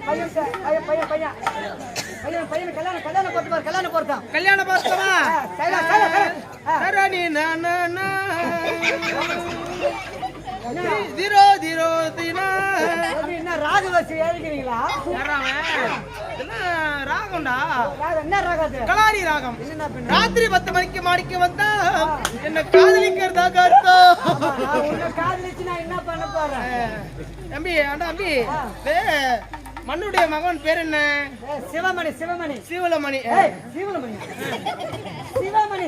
பையன் பையன் பையன் பையன் பையன் பையன் கல்யாணம் கல்யாணம் போட்டு பாரு கல்யாணம் போட்டான் கல்யாண பாஸ்கரா சைலா நானா திரோ திரோ தினா என்ன ராகவசி ராகம்டா என்ன ராகம் கலாரி ராகம் ராத்திரி பத்து மணிக்கு மாடிக்கு வந்தா என்ன காதலிக்கிறதாக அர்த்தம் காதலிச்சு நான் என்ன பண்ண போறேன் தம்பி அண்டா தம்பி மண்ணுடைய மகன் பேர் என்ன? சிவமணி சிவமணி. சிவலமணி. ஏய் சிவமணி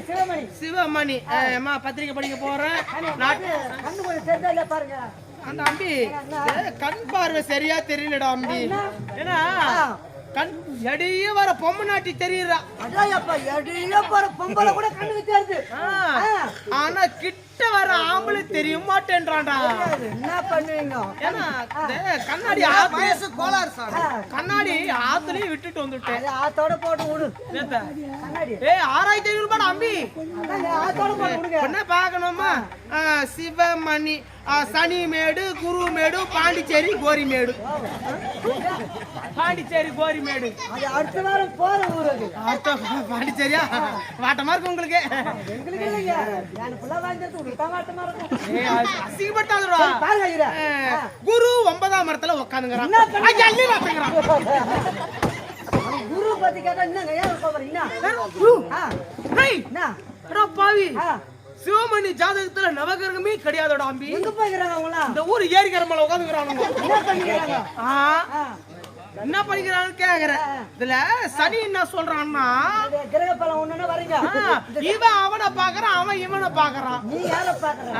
சிவமணி. சிவமணி. அம்மா பத்திரிக்கை படிக்க போறேன் கண்ணு கொஞ்சம் தெரிஞ்சா இல்ல பாருங்க. அந்த அம்பி கண் பார்வை சரியா தெரியலடா அம்பி. ஏன்னா கண் எடிய வர பொம்மை நாட்டி தெரியுறா. அடாயப்பா எடியா பொம்பளை கூட கண்ணுக்கு தெரியுது ஆ, ஆனா கிட்ட வர ஆம்பளை தெரிய மாட்டேன்றான்டா. என்ன பண்ணுவீங்க? ஏன்னா கண்ணாடி வயசு கோளாறு சார். கண்ணாடி ஆத்துலயும் விட்டுட்டு வந்துட்டேன். ஆத்தோட போட்டு விடு. கண்ணாடி. ஏய் ஆறாயிரத்தி ஐநூறு ரூபாய் அம்பி? ஆத்தோட போட்டு விடுங்க. என்ன பார்க்கணுமா? ஆ, சிவமணி ஆ, சனிமேடு குருமேடு பாண்டிச்சேரி கோரிமேடு. பாண்டிச்சேரி கோரிமேடு. அது அடுத்த வாரம் போற ஊர் அது பாண்டிச்சேரியா? வாட்டமா இருக்கு உங்களுக்கு? எங்களுக்கு இல்லைங்க. நான் ஃபுல்லா வாங்கிட்டு உங்களுக்கு வாட்டமா இருக்கும். ஏய், அது அசிங்கப்பட்டாதுடா. பாருங்க ஐயா. ஆ, குரு ஒன்பதாம் மரத்துல பண்ண- ஐயா. அவன் குரு பத்தி கேட்டா என்னங்க? ஏன் போறீங்க என்ன? பாவி. ஆ. சிவமணி ஜாதகத்துல நவகிரகமே கிடையாதுடா அம்பி. எங்க போய்க்கிறாங்க அவங்களாம் இந்த ஊர் ஏரிக்கிற மேல உட்காந்துக்கிறானுங்க என்ன பண்ணிக்கிறாங்க? என்ன படிக்கிறான்னு கேக்குறேன். இதுல சனி என்ன சொல்றான்னா கிரக பலம் ஒண்ணுன்னு வரீங்க இவன் அவனை பாக்குறான் அவன் இவனை பாக்குறான் நீ யார பாக்குற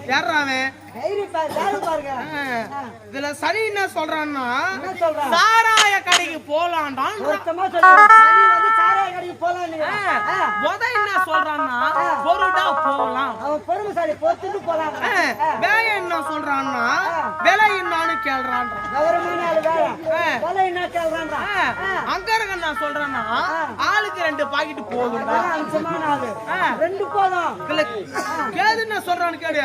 ஆமா யாரா அவன்? கைரி பா யாரு பாருங்க. ஆ, இதுல சனி என்ன சொல்றான்னா என்ன சொல்றான் சாராய கடைக்கு நீ முத என்ன சொல்றான்னா பொருடா போலாம். அவன் பொறுமைசாலி பொத்துட்டு போலாம் வேலை என்ன சொல்றான்னா விலை என்னன்னு கேள்றான்றான். கௌரவமான. கொலை என்ன கேள்றான்டா ஆ, அங்க இருக்க நான் சொல்றேன்னா ஆளுக்கு ரெண்டு பாக்கெட் போதும் அம்சமான ஆளு. ரெண்டு போதும். கேது என்ன சொல்றான்னு கேடு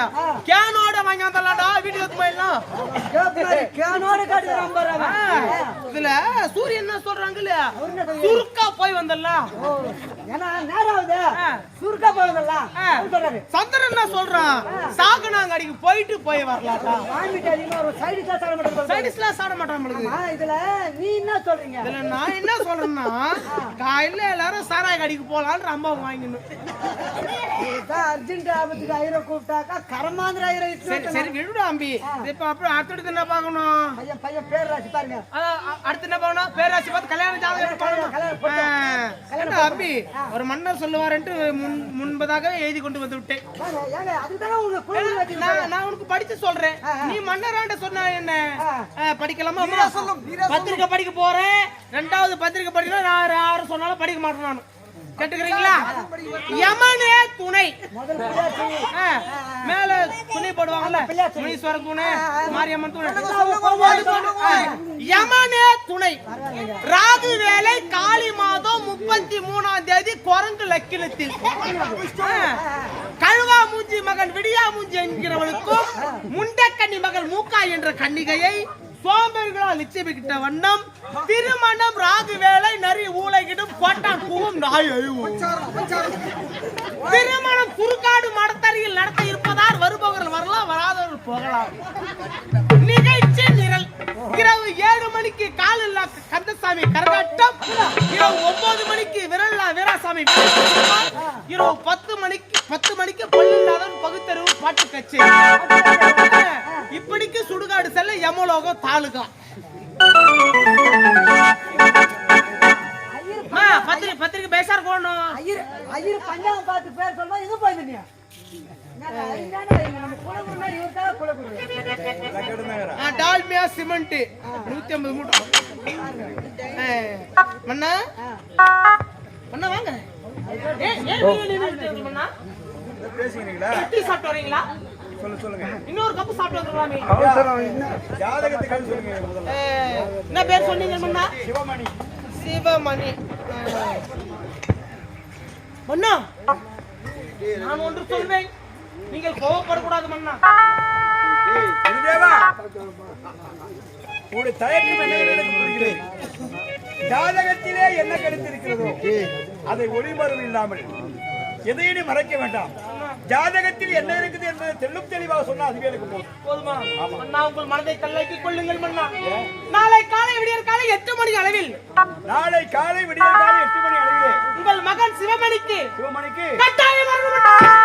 கேனோட வாங்கி வந்தலாம்டா வீட்டுக்கு போயிடலாம். கேனோட காட்டுறான் பாரு இதுல சூரியன் என்ன சொல்றாங்க இல்லையா அவரு என்ன சொல்றாரு? சுருக்கா போய் வந்துடலாம் ஓ, ஏன்னா நேரம் ஆகுது. சுருக்கா ஆ. சொல்றாரு. சந்திரன் என்ன சொல்றான்? சாகனாங்கடிக்கு போயிட்டு போய் வரலாம்டா. வாமிட்டு அதிகமா ஒரு சைடு தான் சாப்பிட மாட்டேன் சைடிஸ்லாம் நம்மளுக்கு ஆ, இதுல நீ என்ன சொல்றீங்க? இதுல நான் என்ன சொல்றேன்னா காலையில சாராய கடைக்கு போலான்ற அம்மா வாங்கிடணும் இதுதான் அர்ஜென்ட் ஆபத்துக்கு ஐயரை கூப்பிட்டாக்கா கரமாந்திர ஐயரை சரி சரி விடுடா அம்பி. இப்ப அப்புறம் அடுத்தடுத்து என்ன பார்க்கணும்? பையன் பையன் பேர் ராசி பாருங்க. அடுத்து என்ன பண்ணணும் பேராசி பார்த்து கல்யாணம் ஜாதகம் அம்பி? ஒரு மன்னர் சொல்லுவாருன்ட்டு முன் முன்பதாகவே எழுதி கொண்டு வந்து விட்டேன். நான் உனக்கு படிச்சு சொல்றேன். நீ மன்னராண்ட சொன்ன என்ன? படிக்கலாமா? பத்திரிக்கை படிக்க போறேன். ரெண்டாவது பத்திரிக்கை படிக்கணும் நான் யாரும் சொன்னாலும் படிக்க மாட்டேன் நான் கேட்டுக்கிறீங்களா? யமனே துணை. மேல துணி போடுவாங்கல்ல? முனீஸ்வரன் துணை மாரியம்மன் துணை. யமனே துணை. ராகு வேலை காளி மாதம் முப்பத்தி மூணாம் தேதி குரங்கு லக்கிலத்தில் கழுவா மூஞ்சி மகன் விடியா மூஞ்சி என்கிறவளுக்கும் முண்டக்கண்ணி மகள் மூக்கா என்ற கன்னிகையை சோம்பர்களால் நிச்சயமிக்கிட்ட வண்ணம் திருமணம் ராகு வேலை நரி ஊழையிடும் கோட்டான் பூவும் நாய் அழிவும் திருமணம் குறுக்காடு மடத்தறியில் நடத்த இருப்பதால் வருபவர்கள் வரலாம் வராதவர்கள் போகலாம். நிகழ்ச்சி நிரல். இரவு ஏழு மணிக்கு காலில்லா கந்தசாமி கரகாட்டம். இரவு ஒன்பது மணிக்கு விரல்லா வீராசாமி இரவு பத்து மணிக்கு பத்து மணிக்கு பல்லில்லாதவன் பகுத்தறிவு பாட்டு கச்சேரி. யமலோகம் தாலுகா. ஐயர் அம்மா, பத்திரிக்கை பத்திரிக்கை பேசார் போடணும். ஐயர் ஐயர் பார்த்து பேர் சொல்றா எங்க போயிருந்த நீ என்னங்க, அதுதானே இவங்க நம்ம குலகுருனா இவருக்காக குலகுரு. ஆ, டால்மியா சிமெண்ட். நூத்தி ஐம்பது மூட்டை. மண்ணா மண்ணா வாங்க. மண்ணா? டீ சாப்பிட்டு வரீங்களா? சொல்ல சொல்லுங்க. இன்னொரு கப்பு சாப்பிட்டு வந்துடலாமே. ஜாதகத்துக்கு சொல்லுங்க முதல்ல. ஆ, என்ன பேர் சொன்னீங்க மண்ணா சிவமணி. சிவமணி. மண்ணா நான் ஒன்று சொல்வேன். நீங்கள் கோவப்படக்கூடாது மண்ணா உங்களுடைய தயக்கம் எனக்கு புரிகிறது ஜாதகத்திலே என்ன கருத்திருக்கிறதோ அதை ஒளிமறைவு இல்லாமல் எதையும் மறைக்க வேண்டாம். ஜாதகத்தில் என்ன இருக்குது என்பதை தெள்ளும் தெளிவாக சொன்னா அதுவே எனக்கு போதும். போதுமா? மன்னா உங்கள் மனதை கல்லாக்கி கொள்ளுங்கள் மன்னா. நாளை காலை விடியற் காலை எட்டு மணி அளவில். நாளை காலை விடிய காலை எட்டு மணி அளவிலே. உங்கள் மகன் சிவமணிக்கு சிவமணிக்கு கட்டாயம் வரணும்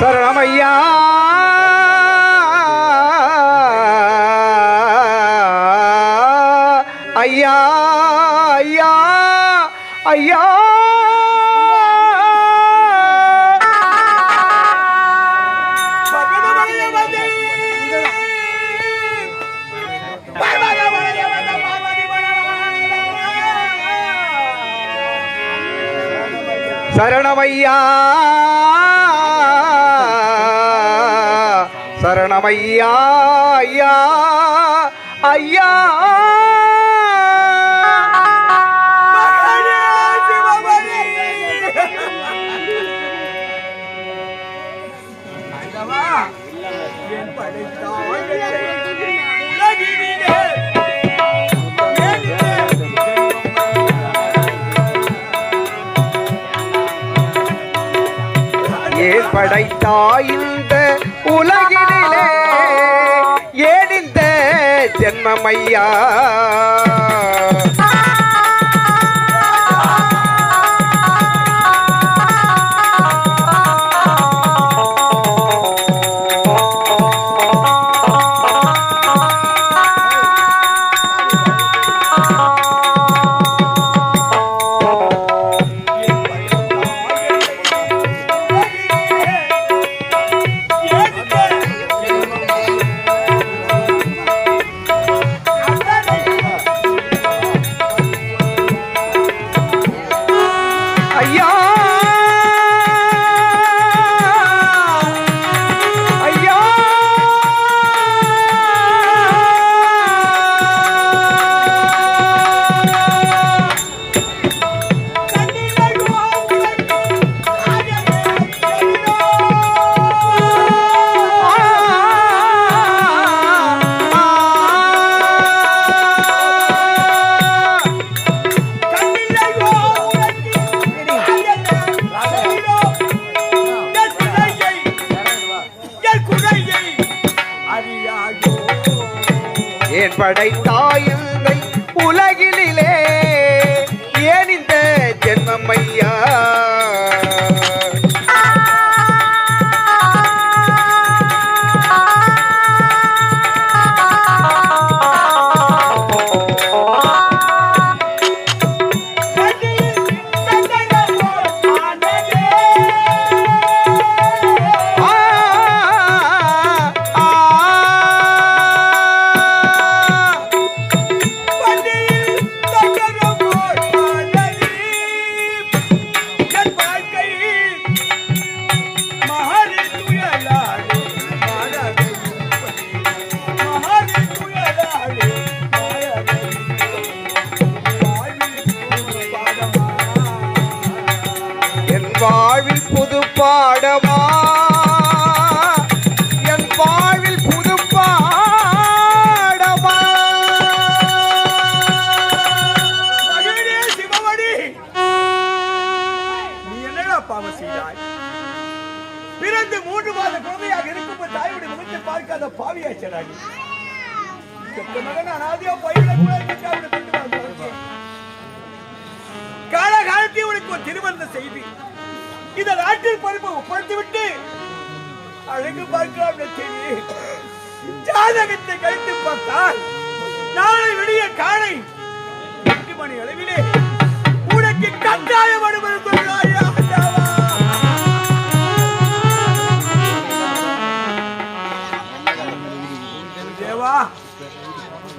சரணமையா! சரணமையா. சரணமையா ஐயா. ஐயா. படைத்தாய் இந்த உலகினிலே ஏனிந்த ஜென்மமையா. என் படைத்தாய் உலகிலே பாடமா? என் வாழ்வில் புது பாடமா? சிவமணி. நீ என்னடா பாவம் செய்தாய்? பிறந்து மூன்று மாத குழந்தையாக இருக்கும் தாயுடைய முகத்தை பார்க்காத பாவியாச்சடாடி பெற்ற மகன் அனாதையா பயிரிடக்கூடாது காலகாலத்தில் உனக்கு ஒரு திருமணம் செய்வேன். இந்த நாட்டில் பொறுப்பை ஒப்படைத்து அழகு பார்க்கலாம் செய்தி ஜாதகத்தை கழித்து பார்த்தால் நாளை விடிய காலை எட்டு மணி அளவிலே உனக்கு கட்டாயம் அனுமதி கொள்ளாயா